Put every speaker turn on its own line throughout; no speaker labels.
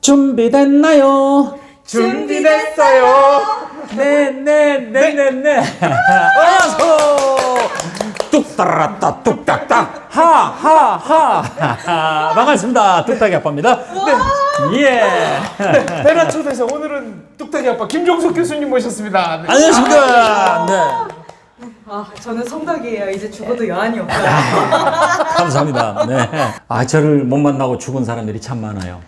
준비됐나요?
준비됐어요.
네네네네네. 어서 뚝따라따 뚝딱딱 하하하 반갑습니다. 뚝딱이 아빠입니다. 네. 예.
대나초대에서 오늘은 뚝딱이 아빠 김종석 교수님 모셨습니다. 네.
안녕하십니까. 네.
아, 저는 성덕이에요. 이제 죽어도 여한이 없어요.
감사합니다. 네. 아 저를 못 만나고 죽은 사람들이 참 많아요.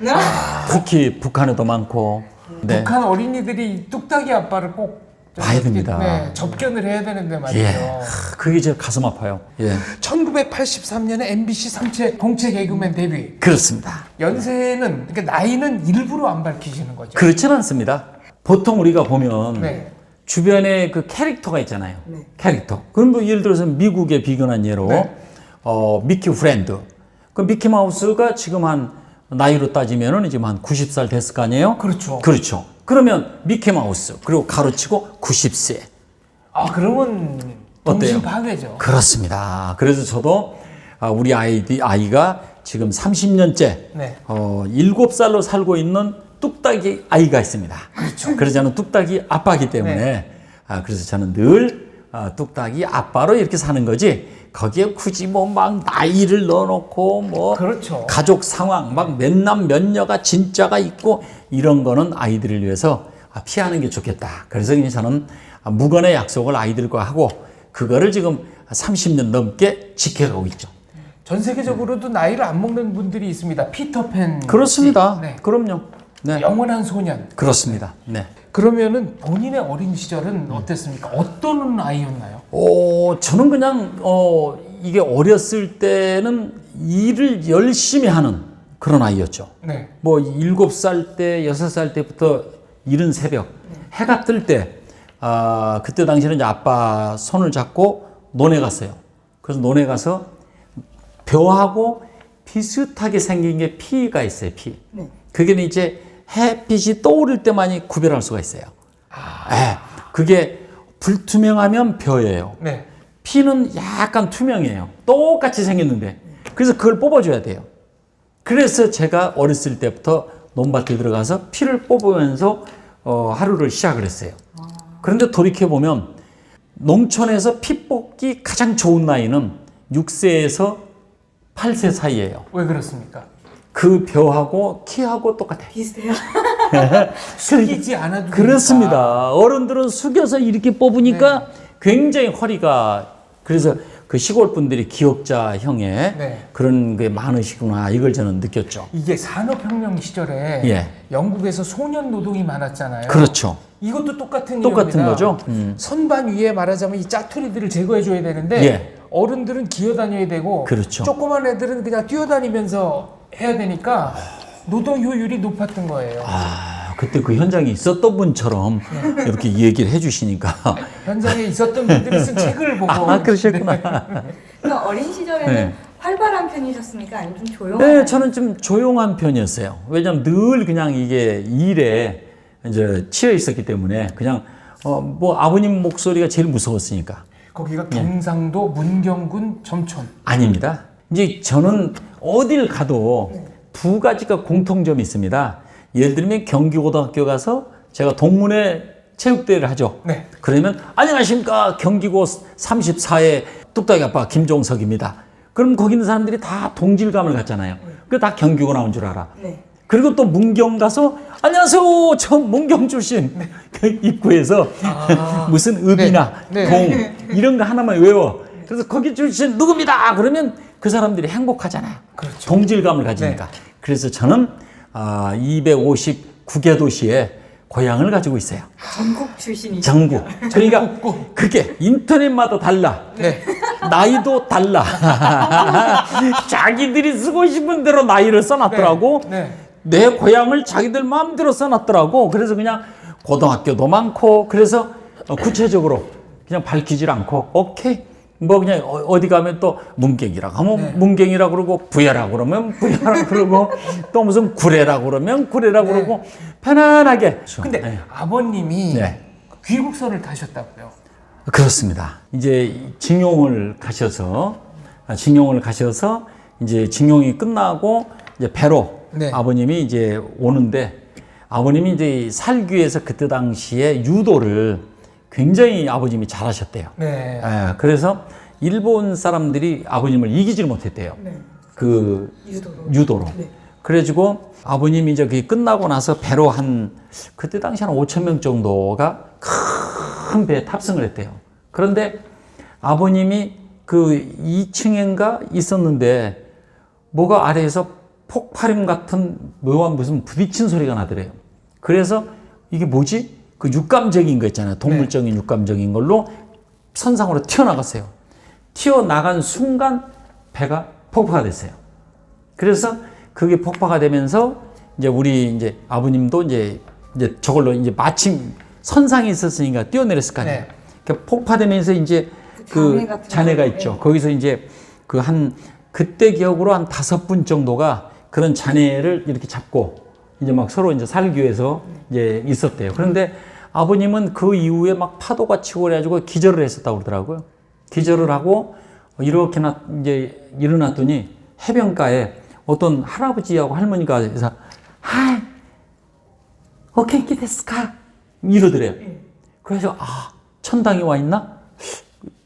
특히 북한에도 많고. 네.
북한 어린이들이 뚝딱이 아빠를 꼭좀
봐야 됩니다.
네, 접견을 해야 되는데 말이죠.
예. 하, 그게 제 가슴 아파요. 예.
1983년에 MBC 삼체 공채 개그맨 데뷔.
그렇습니다.
연세는 그러니까 나이는 일부러 안 밝히시는 거죠.
그렇지는 않습니다. 보통 우리가 보면
네.
주변에 그 캐릭터가 있잖아요.
네.
캐릭터. 그럼 뭐 예를 들어서 미국의 비근한 예로
네.
어, 미키 프렌드. 그 미키 마우스가 지금 한 나이로 따지면은 지금 한 90살 됐을 거 아니에요?
그렇죠.
그렇죠. 그러면 미키 마우스 그리고 가로치고 90세.
아 그러면
어때요?
파괴죠.
그렇습니다. 그래서 저도 아, 우리 아이디 아이가 지금 30년째
네.
어, 7살로 살고 있는 뚝딱이 아이가 있습니다. 그렇죠. 그래서 저는 뚝딱이 아빠기 때문에
네.
아, 그래서 저는 늘 아, 뚝딱이 아빠로 이렇게 사는 거지 거기에 굳이 뭐 막 나이를 넣어놓고 뭐
그렇죠.
가족 상황 막 몇 남몇 여가 진짜가 있고 이런 거는 아이들을 위해서 아, 피하는 게 좋겠다. 그래서 저는 아, 무건의 약속을 아이들과 하고 그거를 지금 30년 넘게 지켜가고 있죠.
전 세계적으로도 나이를 안 먹는 분들이 있습니다. 피터팬.
그렇습니다.
네.
그럼요. 네.
영원한 소년.
그렇습니다. 네.
그러면은 본인의 어린 시절은 어땠습니까? 어떤 아이였나요?
어, 저는 그냥, 어, 이게 어렸을 때는 일을 열심히 하는 그런 아이였죠.
네.
뭐, 일곱 살 때, 여섯 살 때부터 이른 새벽, 해가 뜰 때, 아, 그때 당시에는 이제 아빠 손을 잡고 논에 갔어요. 그래서 논에 가서 벼하고 비슷하게 생긴 게 피가 있어요, 피.
네.
그게 이제 햇빛이 떠오를 때만이 구별할 수가 있어요. 예, 그게 불투명하면 벼예요.
네.
피는 약간 투명해요. 똑같이 생겼는데. 그래서 그걸 뽑아줘야 돼요. 그래서 제가 어렸을 때부터 논밭에 들어가서 피를 뽑으면서 어, 하루를 시작을 했어요. 그런데 돌이켜보면 농촌에서 피 뽑기 가장 좋은 나이는 6세에서 8세 사이예요.
왜 그렇습니까?
그 벼하고 키하고 똑같아요.
비슷해요.
숙이지 않아도 되니까.
그렇습니다. 어른들은 숙여서 이렇게 뽑으니까
네.
굉장히 허리가 그래서 그 시골 분들이 기억자 형의
네.
그런 게 많으시구나 이걸 저는 느꼈죠.
이게 산업혁명 시절에
예.
영국에서 소년 노동이 많았잖아요.
그렇죠.
이것도 똑같은
똑같은
이유입니다.
거죠. 음.
선반 위에 말하자면 이 짜투리들을 제거해 줘야 되는데
예.
어른들은 기어 다녀야 되고
그렇죠.
조그만 애들은 그냥 뛰어다니면서 해야 되니까 노동 효율이 높았던 거예요.
아 그때 그 현장에 있었던 분처럼
네.
이렇게 이 얘기를 해주시니까
현장에 있었던 분들이 쓴 책을 보고
아 그러셨구나.
그러니까 어린 시절에는
네.
활발한 편이셨습니까? 아니면 좀 조용한?
네, 저는 좀 조용한 편이었어요. 왜냐면 늘 그냥 이게 일에 이제 치여 있었기 때문에 그냥 어 뭐 아버님 목소리가 제일 무서웠으니까.
거기가 경상도 문경군 점촌.
아닙니다. 이제 저는 어딜 가도 두 가지가 공통점이 있습니다. 예를 들면 경기고등학교 가서 제가 동문회 체육대회를 하죠.
네.
그러면 안녕하십니까 경기고 34회 뚝딱이 아빠 김종석입니다. 그럼 거기 있는 사람들이 다 동질감을 갖잖아요. 그다 경기고 나온 줄 알아.
네.
그리고 또 문경 가서 안녕하세요 저 문경 출신 그 입구에서 무슨 읍이나
네.
동 이런 거 하나만 외워 그래서 거기 출신 누굽니다 그러면 그 사람들이 행복하잖아요
그렇죠.
동질감을 가지니까 그래서 저는 아, 259개 도시에 고향을 가지고 있어요
전국 출신이죠.
전국 그러니까 그게 인터넷마다 달라
네.
나이도 달라 자기들이 쓰고 싶은 대로 나이를 써놨더라고
네. 네.
내 고향을 자기들 마음대로 써놨더라고. 그래서 그냥 고등학교도 많고 그래서 어, 구체적으로 그냥 밝히질 않고 오케이 뭐 그냥 어- 어디 가면 또 문경이라고 하면
네.
문경이라고 그러고 부여라고 그러면 부여라고 그러고 또 무슨 구례라고 그러면 구례라고
네.
그러고 편안하게.
근데
네.
아버님이
네.
귀국선을 타셨다고요.
그렇습니다. 이제 징용을 가셔서 아, 징용을 가셔서 이제 징용이 끝나고 이제 배로
네.
아버님이 이제 오는데 아버님이 이제 살기 위해서 그때 당시에 유도를 굉장히 아버님이 잘하셨대요.
네.
예, 그래서 일본 사람들이 아버님을 이기지를 못했대요.
네.
그
유도로.
유도로.
네.
그래가지고 아버님이 이제 그게 끝나고 나서 배로 한 그때 당시 한 5천 명 정도가 큰 배에 탑승을 했대요. 그런데 아버님이 그 2층인가 있었는데 뭐가 아래에서 폭발음 같은 묘한 무슨 부딪힌 소리가 나더래요. 그래서 이게 뭐지? 그 육감적인 거 있잖아요. 동물적인 육감적인 걸로 선상으로 튀어나갔어요. 튀어나간 순간 배가 폭파가 됐어요. 그래서 그게 폭파가 되면서 이제 우리 이제 아버님도 이제 이제 저걸로 이제 마침 선상에 있었으니까 뛰어내렸을 거 아니에요.
네.
그러니까 폭파되면서 이제
그
그
잔해
잔해가
거.
있죠. 거기서 이제 그 한 그때 기억으로 한 다섯 분 정도가 그런 잔해를 이렇게 잡고 이제 막 서로 이제 살기 위해서 이제 있었대요. 그런데 아버님은 그 이후에 막 파도가 치고 그래가지고 기절을 했었다고 그러더라고요. 기절을 하고 이렇게 나 이제 일어났더니 해변가에 어떤 할아버지하고 할머니가 그래서 하이 오케이 데스까 이러더래요. 그래서 아 천당이 와 있나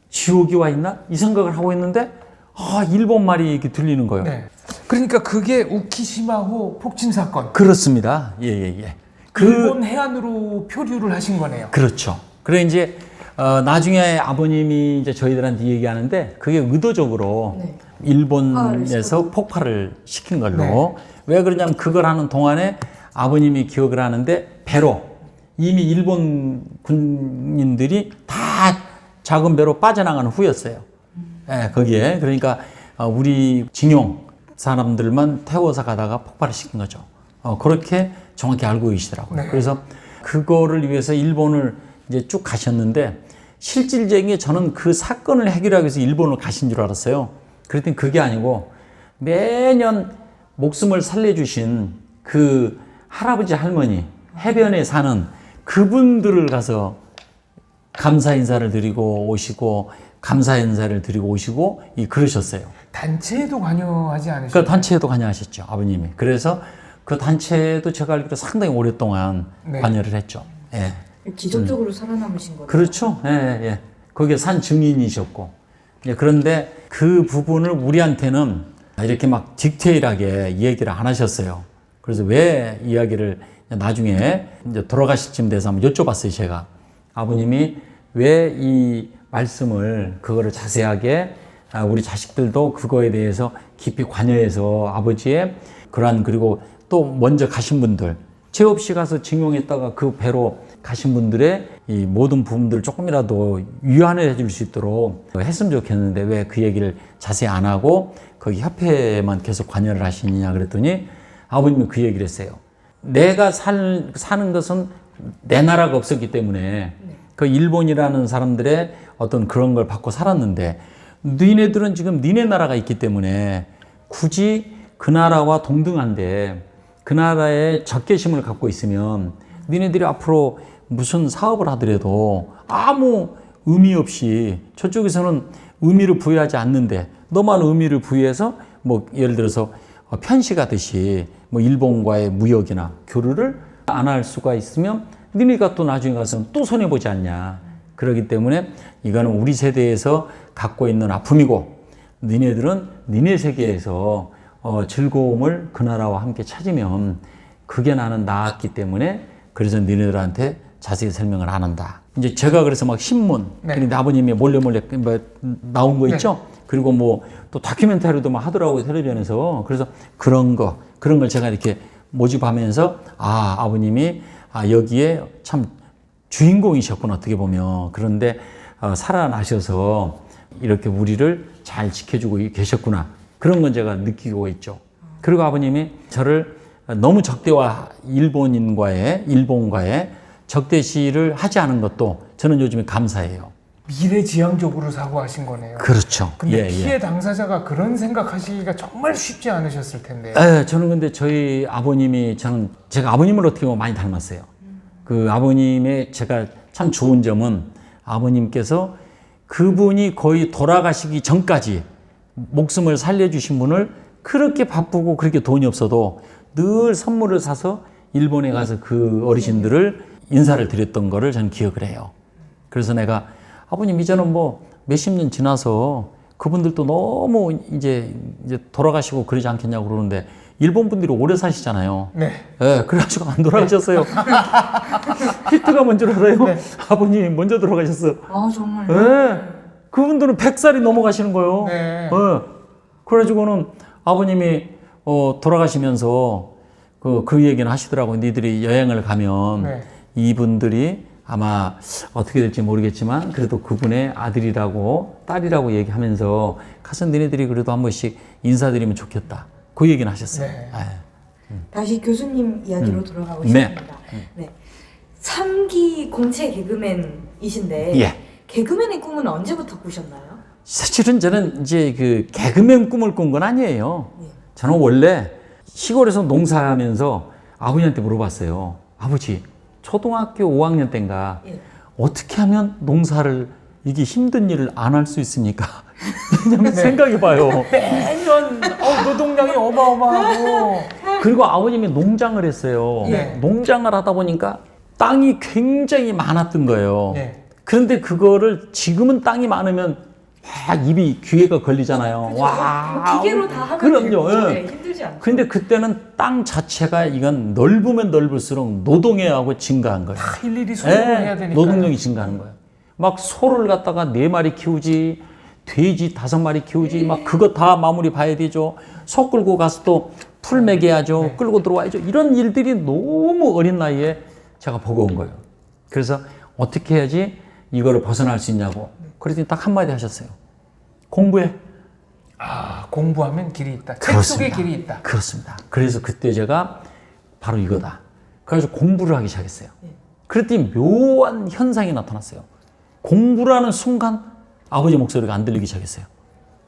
지옥이 와 있나 이 생각을 하고 있는데 아 일본 말이 이렇게 들리는 거예요.
네. 그러니까 그게 우키시마호 폭침 사건.
그렇습니다. 예예 예. 그
일본 해안으로 표류를 하신 거네요.
그렇죠. 그래 이제 어, 나중에 아버님이 이제 저희들한테 얘기하는데 그게 의도적으로
네.
일본에서 폭발을 시킨 걸로
네.
왜 그러냐면 그걸 하는 동안에 아버님이 기억을 하는데 배로 이미 일본 군인들이 다 작은 배로 빠져나가는 후였어요. 예, 거기에 그러니까 어, 우리 징용 사람들만 태워서 가다가 폭발을 시킨 거죠. 어, 그렇게 정확히 알고 계시더라고요.
네.
그래서 그거를 위해서 일본을 이제 쭉 가셨는데 실질적인 게 저는 그 사건을 해결하기 위해서 일본을 가신 줄 알았어요. 그랬더니 그게 아니고 매년 목숨을 살려주신 그 할아버지 할머니 해변에 사는 그분들을 가서 감사 인사를 드리고 오시고 감사 인사를 드리고 오시고 이 그러셨어요.
단체에도 관여하지 않으셨나요?
그 단체에도 관여하셨죠 아버님이. 그래서 그 단체도 제가 알기로 상당히 오랫동안
네.
관여를 했죠. 예.
기적적으로 살아남으신 거예요.
그렇죠. 예, 예, 예. 거기에 산 증인이셨고. 예, 그런데 그 부분을 우리한테는 이렇게 막 디테일하게 얘기를 안 하셨어요. 그래서 왜 이야기를 나중에 이제 돌아가실 쯤 돼서 한번 여쭤봤어요, 제가. 아버님이 왜 이 말씀을, 그거를 자세하게 아, 우리 자식들도 그거에 대해서 깊이 관여해서 아버지의 그러한 그리고 또 먼저 가신 분들 죄 없이 가서 징용했다가 그 배로 가신 분들의 이 모든 부분들을 조금이라도 유한해 줄 수 있도록 했으면 좋겠는데 왜 그 얘기를 자세히 안 하고 거기 협회에만 계속 관여를 하시느냐 그랬더니 아버님이 그 얘기를 했어요. 내가 살, 사는 것은 내 나라가 없었기 때문에 그 일본이라는 사람들의 어떤 그런 걸 받고 살았는데 니네들은 지금 니네 나라가 있기 때문에 굳이 그 나라와 동등한데 그 나라에 적개심을 갖고 있으면 니네들이 앞으로 무슨 사업을 하더라도 아무 의미 없이 저쪽에서는 의미를 부여하지 않는데 너만 의미를 부여해서 뭐 예를 들어서 어, 편식하듯이 뭐 일본과의 무역이나 교류를 안 할 수가 있으면 니네가 또 나중에 가서 또 손해 보지 않냐. 그렇기 때문에 이거는 우리 세대에서 갖고 있는 아픔이고 니네들은 니네 세계에서 어, 즐거움을 그 나라와 함께 찾으면 그게 나는 나았기 때문에 그래서 니네들한테 자세히 설명을 안 한다. 이제 제가 그래서 막 신문,
네.
아버님이 몰래 몰래 뭐 나온 거 있죠? 그리고 뭐 또 다큐멘터리도 막 하더라고요, 텔레비전에서. 그래서 그런 거, 그런 걸 제가 이렇게 모집하면서 아, 아버님이 아, 여기에 참 주인공이셨구나, 어떻게 보면. 그런데 어, 살아나셔서 이렇게 우리를 잘 지켜주고 계셨구나. 그런 건 제가 느끼고 있죠. 그리고 아버님이 저를 너무 적대와 일본인과의, 일본과의 적대시를 하지 않은 것도 저는 요즘에 감사해요.
미래지향적으로 사고하신 거네요.
그렇죠.
근데 피해 당사자가 그런 생각하시기가 정말 쉽지 않으셨을 텐데.
예, 저는 근데 저희 아버님이 저는 제가 아버님을 어떻게 보면 많이 닮았어요. 그 아버님의 제가 참 좋은 점은 아버님께서 그분이 거의 돌아가시기 전까지 목숨을 살려주신 분을 그렇게 바쁘고 그렇게 돈이 없어도 늘 선물을 사서 일본에 가서 그 어르신들을 인사를 드렸던 거를 저는 기억을 해요. 그래서 내가 아버님 이제는 뭐 몇십 년 지나서 그분들도 너무 이제 이제 돌아가시고 그러지 않겠냐고 그러는데 일본 분들이 오래 사시잖아요.
네.
예, 그래가지고 안 돌아가셨어요. 히트가 먼저 알아요. 아버님 먼저 돌아가셨어.
아 정말.
예. 그분들은 100살이 넘어가시는 거예요.
네.
예. 그래가지고는 아버님이 어, 돌아가시면서 그, 그 얘기는 하시더라고요. 니들이 여행을 가면
네.
이분들이 아마 어떻게 될지 모르겠지만 그래도 그분의 아들이라고 딸이라고 얘기하면서 가서 너네들이 그래도 한 번씩 인사드리면 좋겠다. 그 얘기는 하셨어요.
네.
예.
다시 교수님 이야기로 돌아가고
네.
싶습니다. 네. 3기 공채 개그맨이신데
예.
개그맨의 꿈은 언제부터 꾸셨나요?
사실은 저는 이제 그 개그맨 꿈을 꾼 건 아니에요.
예.
저는 원래 시골에서 농사하면서 아버지한테 물어봤어요. 아버지, 초등학교 5학년 때인가
예.
어떻게 하면 농사를 이게 힘든 일을 안 할 수 있습니까? 왜냐면
네.
생각해봐요.
매년 어, 노동량이 어마어마하고
그리고 아버님이 농장을 했어요.
네.
농장을 하다 보니까 땅이 굉장히 많았던 거예요.
네.
그런데 그거를 지금은 땅이 많으면 와, 입이 귀에가 걸리잖아요. 와,
뭐 기계로 다 하면
그럼요.
되고,
예.
네, 힘들지 않죠.
근데 그때는 땅 자체가 이건 넓으면 넓을수록 노동해하고 증가한 거예요.
다 일일이 소통을 해야
예,
되니까.
노동력이 증가하는 거예요. 막 소를 갖다가 네 마리 키우지, 돼지 다섯 마리 키우지, 막 그거 다 마무리 봐야 되죠. 소 끌고 가서 또 풀 먹여야죠.
네.
끌고 들어와야죠. 이런 일들이 너무 어린 나이에 제가 보고 온 거예요. 그래서 어떻게 해야지 이거를 벗어날 수 있냐고. 그랬더니 딱 한마디 하셨어요. 공부해.
아 공부하면 길이 있다. 책 속에 길이 있다.
그렇습니다. 그래서 그때 제가 바로 이거다. 그래서 공부를 하기 시작했어요. 그랬더니 묘한 현상이 나타났어요. 공부를 하는 순간 아버지 목소리가 안 들리기 시작했어요.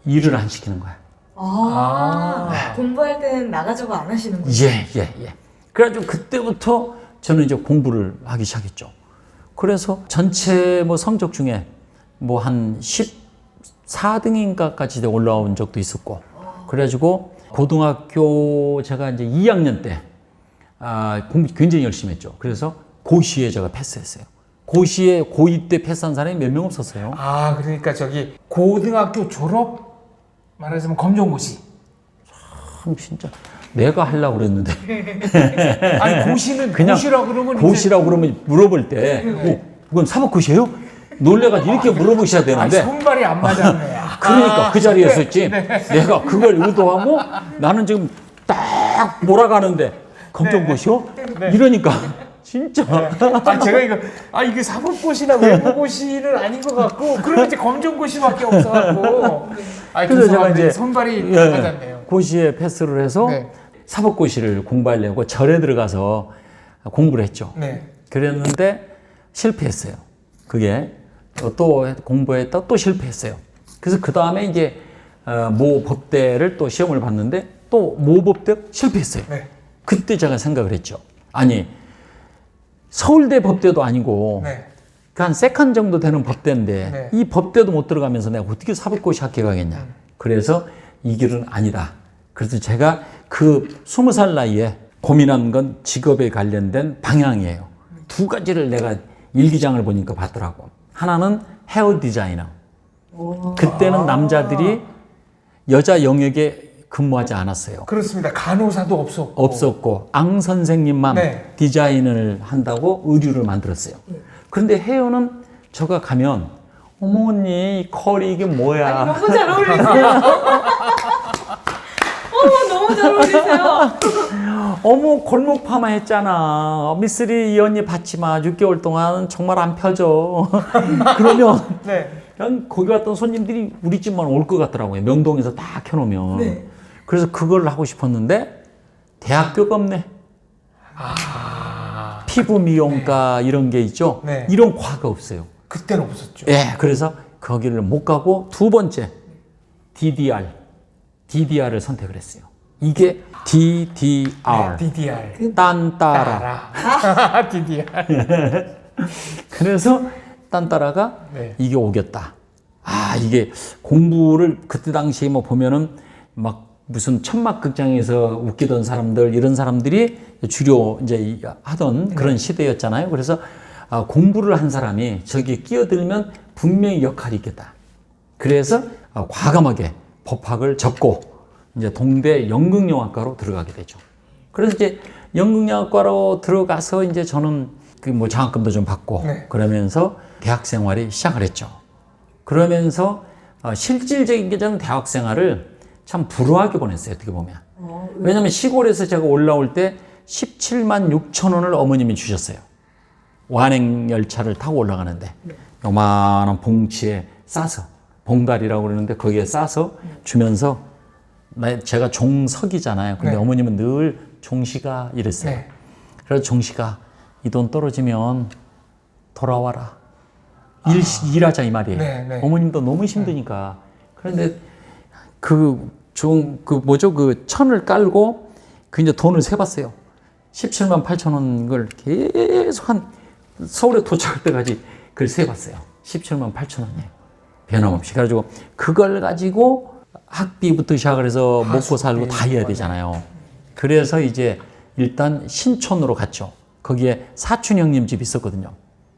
일을 안 시키는 거야.
아, 공부할 때는 나가자고 안 하시는군요.
예, 예, 예. 그래가지고 그때부터 저는 이제 공부를 하기 시작했죠. 그래서 전체 뭐 성적 중에 뭐 한 14등인가까지 올라온 적도 있었고, 그래가지고 고등학교 제가 이제 2학년 때, 아, 공부 굉장히 열심히 했죠. 그래서 고시에 제가 패스했어요. 고시에 고2 때 패스한 사람이 몇 명 없었어요.
아 그러니까 저기 고등학교 졸업 말하자면 검정고시.
참, 진짜. 내가 하려고 그랬는데.
아니 고시는
그냥
고시라 그러면 이제
고시라고 그러면 물어볼 때, 어, 이건 사법고시예요? 놀래가지고 이렇게 물어보셔야
아니,
되는데,
손발이 안 맞았네. 아,
그러니까 그 자리에
네,
있었지.
네.
내가 그걸 의도하고 나는 지금 딱 몰아가는데, 검정고시요?
네.
이러니까, 진짜.
아 제가 이거 아 이게 사법고시나 외부고시는 아닌 것 같고 그러면 이제 검정고시밖에 없어갖고 아
그래서 제가 이제
손발이
예,
안 맞았네요.
고시에 패스를 해서
네.
사법고시를 공부하려고 절에 들어가서 공부를 했죠.
네.
그랬는데 실패했어요. 그게 어, 또 공부했다 또 실패했어요. 그래서 그 다음에 이제 어, 모 법대를 또 시험을 봤는데 또 모 법대 실패했어요.
네.
그때 제가 생각을 했죠. 아니 서울대 법대도 아니고
네.
그한 세컨 정도 되는 법대인데
네.
이 법대도 못 들어가면서 내가 어떻게 사법고시 학교 가겠냐.
음.
그래서 이 길은 아니다. 그래서 제가 그 스무 살 나이에 고민한 건 직업에 관련된 방향이에요. 두 가지를 내가 일기장을 보니까 봤더라고. 하나는 헤어 디자이너.
아.
그때는 남자들이 여자 영역에 근무하지 않았어요.
그렇습니다. 간호사도 없었고.
없었고 앙 선생님만
네.
디자인을 한다고 의류를 만들었어요. 그런데 헤어는 저가 가면 어머 언니 이 컬이 이게 뭐야?
너무 잘 어울리세요. 어머 너무 잘 어울리세요.
어머 골목 파마 했잖아. 미쓰리 이 언니 받지 마. 6개월 동안 정말 안 펴져. 그러면
네.
그냥 거기 왔던 손님들이 우리 집만 올 것 같더라고요. 명동에서 다 켜놓으면.
네.
그래서 그걸 하고 싶었는데 대학교가 없네. 피부 미용과 이런 게 있죠.
네.
이런 과가 없어요.
그때는 없었죠.
예, 그래서 거기를 못 가고 두 번째 DDR, DDR을 선택을 했어요. 이게 DDR,
네, DDR.
딴따라.
따라. DDR.
그래서 딴따라가
네.
이게 오겠다. 아, 이게 공부를 그때 당시에 뭐 보면은 막 무슨 천막 극장에서 웃기던 사람들 이런 사람들이 주로 이제 이- 하던 그런 시대였잖아요. 그래서 아, 공부를 한 사람이 저기 끼어들면 분명히 역할이 있겠다. 그래서 아, 과감하게 법학을 접고 이제 동대 연극영화과로 들어가게 되죠. 그래서 이제 연극영화과로 들어가서 이제 저는 그 뭐 장학금도 좀 받고
네.
그러면서 대학 생활이 시작을 했죠. 그러면서 어, 실질적인 게 저는 대학 생활을 참 불우하게 보냈어요. 어떻게 보면.
어,
왜냐면 시골에서 제가 올라올 때 17만 6천 원을 어머님이 주셨어요. 완행 열차를 타고 올라가는데 요만한 봉치에 싸서 봉다리라고 그러는데 거기에 싸서 주면서 나 제가 종석이잖아요. 근데
네.
어머님은 늘 종시가 이랬어요.
네.
그래서 종시가 이 돈 떨어지면 돌아와라. 일, 일하자 이 말이에요.
네, 네.
어머님도 너무 힘드니까. 그런데 그, 종, 그 뭐죠? 그 천을 깔고 그 이제 돈을 세봤어요. 17만 8천 원을 계속 한 서울에 도착할 때까지 그걸 세봤어요. 17만 8천 원이에요. 변함없이. 그래가지고 그걸 가지고 학비부터 시작을 해서 먹고 살고 다 해야 되잖아요. 그래서 이제 일단 신촌으로 갔죠. 거기에 사촌 형님 집이 있었거든요.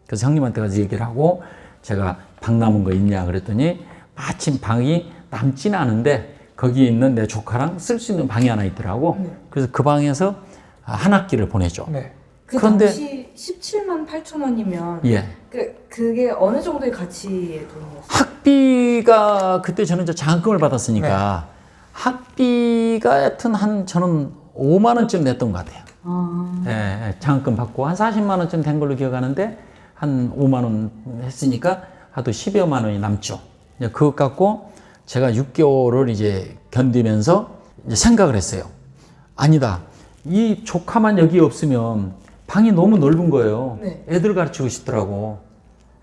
그래서 형님한테 가서 얘기를 하고 제가 방 남은 거 있냐 그랬더니 마침 방이 남지는 않은데 거기에 있는 내 조카랑 쓸 수 있는 방이 하나 있더라고. 그래서 그 방에서 한 학기를 보내죠.
네.
그
그런데-
당시 17만 8천 원이면
예.
그 그게 어느 정도의 가치의 돈이었어요?
학비가 그때 저는 이제 장학금을 받았으니까 학비가 하여튼 한 저는 5만 원쯤 냈던 것 같아요.
아,
예, 예, 장학금 받고 한 40만 원쯤 된 걸로 기억하는데 한 5만 원 했으니까 하도 10여만 원이 남죠. 이제 그것 갖고 제가 6개월을 이제 견디면서 이제 생각을 했어요. 아니다. 이 조카만 여기 없으면 방이 너무 넓은 거예요.
네.
애들 가르치고 싶더라고.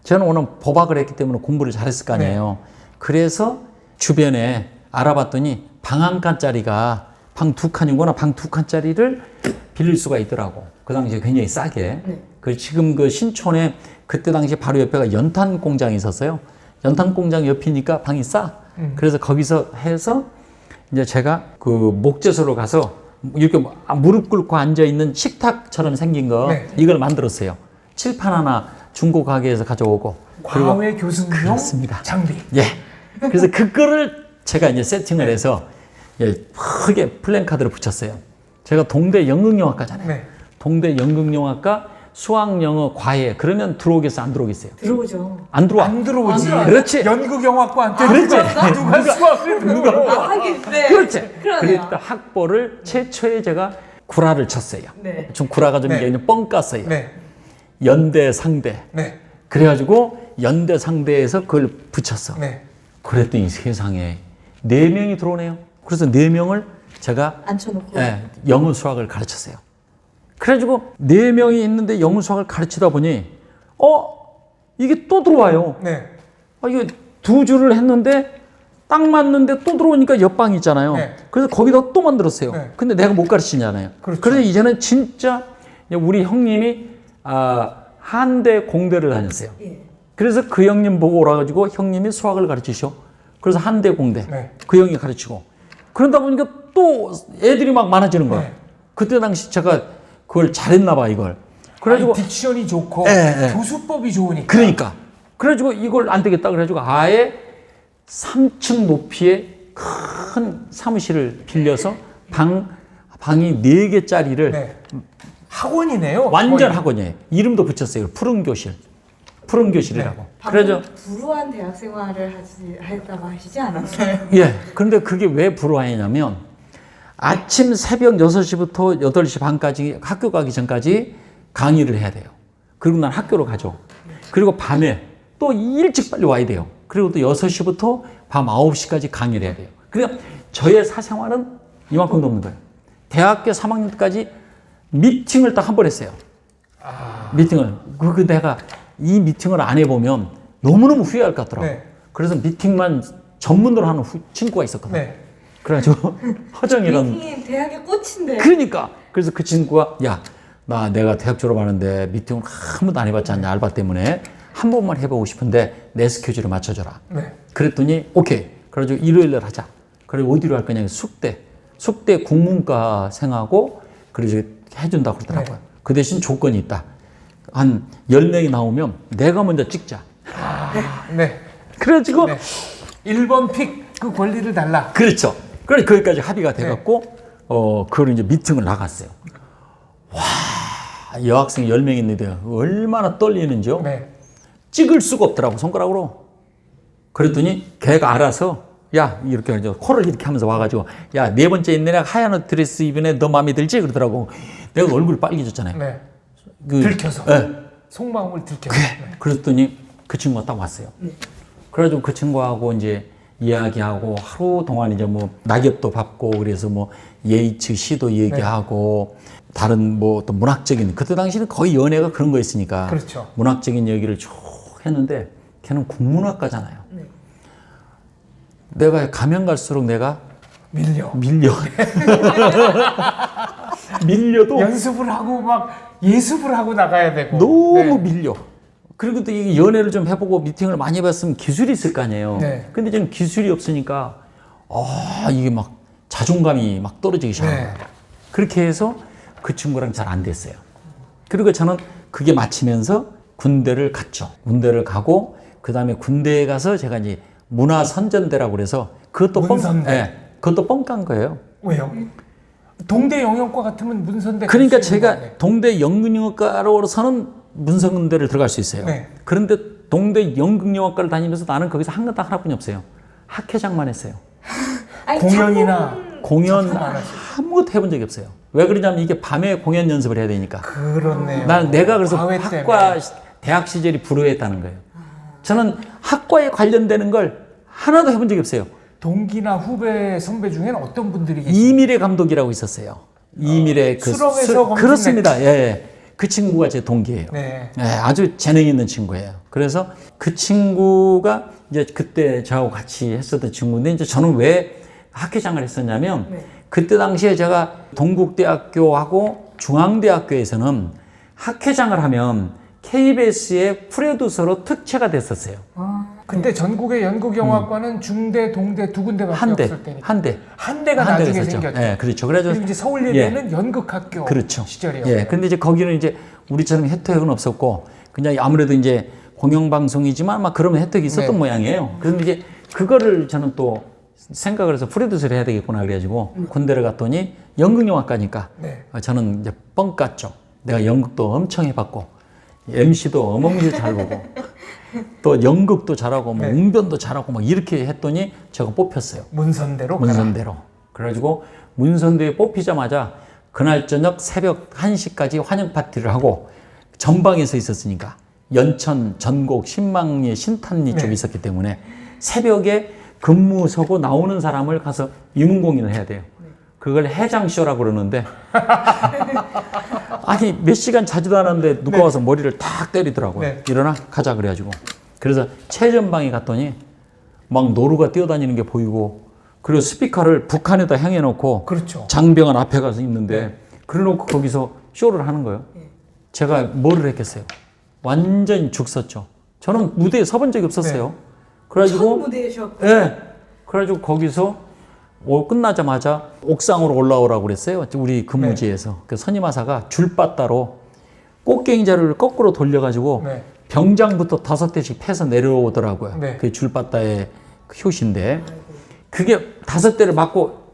저는 워낙 법학을 했기 때문에 공부를 잘했을 거 아니에요. 그래서 주변에 알아봤더니 방 한 칸짜리가 방 두 칸이거나 방 두 칸짜리를 빌릴 수가 있더라고. 그 당시에 굉장히 싸게.
네.
그 지금 그 신촌에 그때 당시 바로 옆에가 연탄 공장이 있었어요. 연탄 공장 옆이니까 방이 싸. 그래서 거기서 해서 이제 제가 그 목재소로 가서 이렇게 무릎 꿇고 앉아 있는 식탁처럼 생긴 거
네.
이걸 만들었어요. 칠판 하나 중고 가게에서 가져오고
과외
그렇습니다.
장비.
예. 그래서 그 거를 제가 이제 세팅을 해서 예, 크게 플랜카드를 붙였어요. 제가 동대 연극영화과잖아요.
네.
동대 연극영화과 수학 영어 과외 그러면 들어오겠어 안 들어오겠어요?
들어오죠.
안 들어와.
안 들어오지.
안.
그렇지.
연극 영화과한테
그렇지.
누가, 누가 수학을 배워.
아, 하긴 네.
그렇지.
그러네요.
그랬다 학벌을 최초에 제가 구라를 쳤어요.
네.
좀 구라가 좀
네.
이게 뻥 깠어요.
네.
연대 상대.
네.
그래가지고 연대 상대에서 그걸 붙였어.
네.
그랬더니 세상에 네 명이 들어오네요. 그래서 네 명을 제가
앉혀놓고
예, 영어 수학을 가르쳤어요. 그래가지고 네 명이 있는데 영어 수학을 가르치다 보니 어 이게 또 들어와요.
네.
아, 이거 두 줄을 했는데 딱 맞는데 또 들어오니까 옆방 있잖아요.
네.
그래서 거기다 또 만들었어요.
네.
근데 내가 못 가르치잖아요.
그렇죠.
그래서 이제는 진짜 우리 형님이 아, 한대 공대를 다녔어요.
예.
그래서 그 형님 보고 오라가지고 형님이 수학을 가르치셔. 그래서 한대 공대.
네.
그 형이 가르치고. 그러다 보니까 또 애들이 막 많아지는 거야.
네.
그때 당시 제가 그걸 잘했나 봐, 이걸. 그래가지고.
아니, 딕션이 좋고
예, 예.
교수법이 좋으니까.
그러니까. 그래가지고 이걸 안 되겠다. 그래가지고 아예 3층 높이의 큰 사무실을 빌려서 방, 방이 4 개짜리를
네. 학원이네요.
완전
거의.
학원이에요. 이름도 붙였어요. 푸른 교실. 푸른 교실이라고. 그래서
방금 불우한 대학 생활을 하지, 했다고 하시지 않았나요?
예. 그런데 그게 왜 불화했냐면 아침 새벽 6시부터 8시 반까지 학교 가기 전까지 강의를 해야 돼요. 그리고 난 학교로 가죠. 그리고 밤에 또 일찍 빨리 와야 돼요. 그리고 또 6시부터 밤 9시까지 강의를 해야 돼요. 그러니까 저의 사생활은 이만큼 넘는 거예요. 대학교 3학년 때까지 미팅을 딱 한 번 했어요. 미팅을. 그, 그 내가 이 미팅을 안 해보면 너무너무 후회할 것 같더라고요.
네.
그래서 미팅만 전문으로 하는 후- 친구가 있었거든.
네.
그래가지고 허정이라는
미팅이 대학의 꽃인데
그러니까 그래서 그 친구가 야 나 내가 대학 졸업하는데 미팅을 한 번도 안 해봤지 않냐 알바 때문에 한 번만 해보고 싶은데 내 스케줄에 맞춰줘라.
네.
그랬더니 오케이. 그래가지고 일요일 날 하자. 그래 어디로 할 거냐 숙대. 숙대 국문과 생하고 그래서 해준다고 그러더라고요.
네.
그 대신 조건이 있다. 한 10명이 나오면 내가 먼저 찍자.
네.
그래가지고
네. 1번 픽 그 권리를 달라.
그렇죠. 그래 거기까지 합의가
네.
돼갖고 어 그걸 이제 미팅을 나갔어요. 와 여학생 10명 있는데 얼마나 떨리는지요.
네.
찍을 수가 없더라고 손가락으로. 그랬더니 걔가 알아서 야 이렇게 이제 코를 이렇게 하면서 와가지고 야 네 번째 있는 애가 하얀 옷 드레스 입은 애 너 마음에 들지 그러더라고. 내가 얼굴 빨개졌잖아요.
네.
그-
들켜서.
예.
속마음을 들켜서.
그래.
네.
그랬더니 그 친구가 딱 왔어요. 그래가지고 그 친구하고 이제 이야기하고 하루 동안 이제 뭐 낙엽도 밟고 그래서 뭐 예이츠 시도 얘기하고 다른 뭐또 문학적인 그때 당시는 거의 연애가 그런 거였으니까
그렇죠.
문학적인 얘기를 쭉 했는데 걔는 국문학과잖아요.
네.
내가 가면 갈수록 내가
밀려.
밀려. 밀려도
연습을 하고 막 예습을 하고 나가야 되고.
너무
네.
밀려. 그리고 또 연애를 좀 해보고 미팅을 많이 해봤으면 기술이 있을 거 아니에요.
네.
근데 저는 기술이 없으니까, 아, 이게 막 자존감이 막 떨어지기 시작해요.
네.
그렇게 해서 그 친구랑 잘 안 됐어요. 그리고 저는 그게 마치면서 군대를 갔죠. 군대를 가고, 그 다음에 군대에 가서 제가 이제 문화 선전대라고 그래서 그것도 뻥,
문선대.
예, 그것도 뻥깐 거예요.
왜요? 동대 영영과 같으면 문선대.
그러니까 제가? 동대 연극영화과로서는 문성대를 들어갈 수 있어요.
네.
그런데 동대 연극영화과를 다니면서 나는 거기서 한 것도 하나뿐이 없어요. 학회장만 했어요.
아니,
공연이나
공연. 아무것도 해본 적이 없어요. 왜 그러냐면 이게 밤에 공연 연습을 해야 되니까.
그렇네요.
난 내가 그래서 학과 대학 시절이 불우했다는 거예요. 저는 학과에 관련되는 걸 하나도 해본 적이 없어요.
동기나 후배 선배 중에는 어떤 분들이 계세요?
이미래 감독이라고 있었어요. 이미래 그
수렁에서
수- 그렇습니다. 예, 예. 그 친구가 제 동기예요.
네.
네, 아주 재능 있는 친구예요. 그래서 그 친구가 이제 그때 저하고 같이 했었던 친구인데 이제 저는 왜 학회장을 했었냐면
네.
그때 당시에 제가 동국대학교하고 중앙대학교에서는 학회장을 하면 KBS의 프로듀서로 특채가 됐었어요.
근데 전국의 연극영화과는 중대, 동대 두 군데밖에
한 대,
없을 때니까.
한 대.
한 대가
한 대가
나중에
있었죠.
생겼죠.
예, 그렇죠. 그래서
그리고 이제 서울예대는 연극학교
그렇죠.
시절이었어요.
예. 근데 이제 거기는 이제 우리처럼 혜택은 없었고 그냥 아무래도 이제 공영방송이지만 막 그런 혜택이 있었던
네.
모양이에요. 그런데 이제 그거를 저는 또 생각을 해서 프로듀스를 해야 되겠구나 그래가지고 군대를 갔더니 연극영화과니까
네.
어, 저는 이제 뻥 깠죠. 내가 연극도 엄청 해봤고 MC도 어마무시 잘 보고 또 연극도 잘하고 뭐
네.
웅변도 잘하고 막 이렇게 했더니 제가 뽑혔어요.
문선대로.
문선대로. 그래가지고 문선대에 뽑히자마자 그날 저녁 새벽 1시까지 환영 파티를 하고 전방에서 있었으니까 연천, 전곡, 신망리, 신탄리 쪽에
네.
있었기 때문에 새벽에 근무 서고 나오는 사람을 가서 위문공연을 해야 돼요. 그걸 해장쇼라고 그러는데 아니 몇 시간 자지도 않았는데 누가
네.
와서 머리를 탁 때리더라고요.
네.
일어나 가자 그래가지고 그래서 최전방에 갔더니 막 노루가 뛰어다니는 게 보이고 그리고 스피커를 북한에다 향해 놓고
그렇죠.
장병은 앞에 가서 있는데
네.
그래 놓고 거기서 쇼를 하는 거예요. 제가 뭐를 했겠어요? 완전히 죽었죠. 저는 무대에 서본 적이 없었어요.
처음
그래가지고
무대에 쇼.
예. 그래가지고 거기서 오, 끝나자마자 옥상으로 올라오라고 그랬어요. 우리 근무지에서. 그 선임하사가 줄바따로 꽃갱이 자루를 거꾸로 돌려가지고
네.
병장부터 다섯 대씩 패서 내려오더라고요.
네.
그게 줄바따의 효시인데 그게 다섯 대를 맞고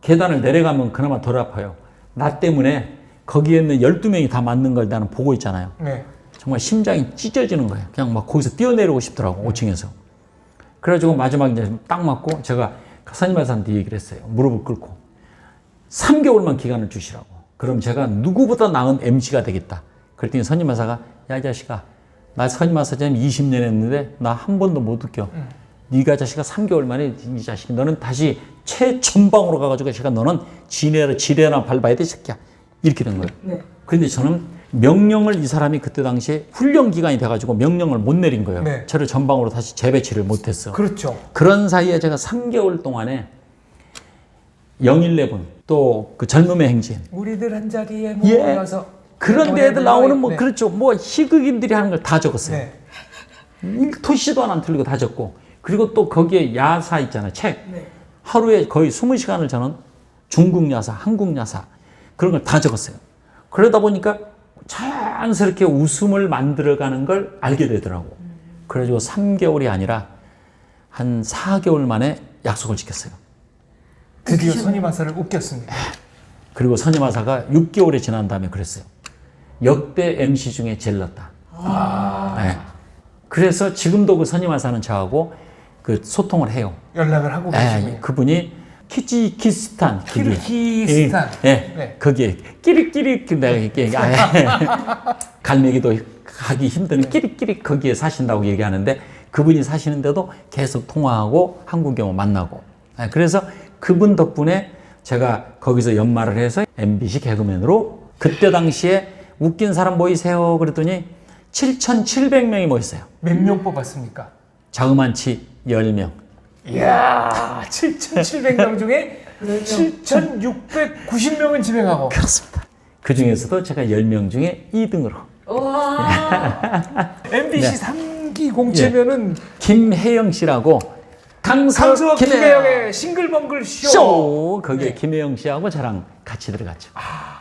계단을 내려가면 그나마 덜 아파요. 나 때문에 거기에 있는 12명이 다 맞는 걸 나는 보고 있잖아요.
네.
정말 심장이 찢어지는 거예요. 그냥 막 거기서 뛰어내리고 싶더라고, 5층에서. 그래가지고 마지막 이제 딱 맞고 제가 선임하사한테 얘기를 했어요. 무릎을 꿇고. 3개월만 기간을 주시라고. 그럼 제가 누구보다 나은 MC가 되겠다. 그랬더니 선임하사가 야, 이 자식아. 나 선임하사장님 20년 했는데 나 한 번도 못 웃겨. 네가 자식아 3개월 만에 이 자식이 너는 다시 최전방으로 가가지고 제가 너는 지뢰나 지뢰나 밟아야 돼, 이 새끼야. 이렇게 된 거예요.
네.
그런데 저는 명령을 이 사람이 그때 당시에 훈련 기간이 돼가지고 명령을 못 내린 거예요.
네.
저를 전방으로 다시 재배치를 못했어.
그렇죠.
그런 사이에 제가 3개월 동안에 011, 또그 젊음의 행진,
우리들 한 자리에
예.
모여서
그런 데들 나오는 뭐
네.
그렇죠. 뭐 희극인들이 하는 걸 다 적었어요.
네.
일토시도 안 틀리고 다 적고. 그리고 또 거기에 야사 있잖아요. 책.
네.
하루에 거의 20시간을 저는 중국 야사, 한국 야사 그런 걸 다 적었어요. 그러다 보니까 자연스럽게 웃음을 만들어가는 걸 알게 되더라고. 그래가지고 3개월이 아니라 한 4개월 만에 약속을 지켰어요.
드디어 선임하사를 웃겼습니다.
그리고 선임하사가 6개월이 지난 다음에 그랬어요. 역대 MC 중에 제일 낫다. 네. 그래서 지금도 그 선임하사는 저하고 그 소통을 해요.
연락을 하고
예,
계시고요.
그분이 키지키스탄 거기.
키르기스탄.
예, 예,
네.
거기에 끼리끼리 내가 이렇게 아, 예. 갈매기도 가기 힘든 끼리끼리 거기에 사신다고 얘기하는데 그분이 사시는데도 계속 통화하고 한국에 만나고 예, 그래서 그분 덕분에 제가 거기서 연말을 해서 MBC 개그맨으로 그때 당시에 웃긴 사람 모이세요 그랬더니 7,700명이 모였어요.
몇 명 뽑았습니까?
자그만치 10명.
이야, 7,700명 중에 7,690명은 집에 가고.
그렇습니다. 그 중에서도 제가 10명 중에 2등으로
와.
MBC
네.
삼 3기 공채면은
김혜영 씨라고 강서 김혜영
김혜영의 싱글벙글 쇼.
쇼 거기에 김혜영 씨하고 저랑 같이 들어갔죠.
아,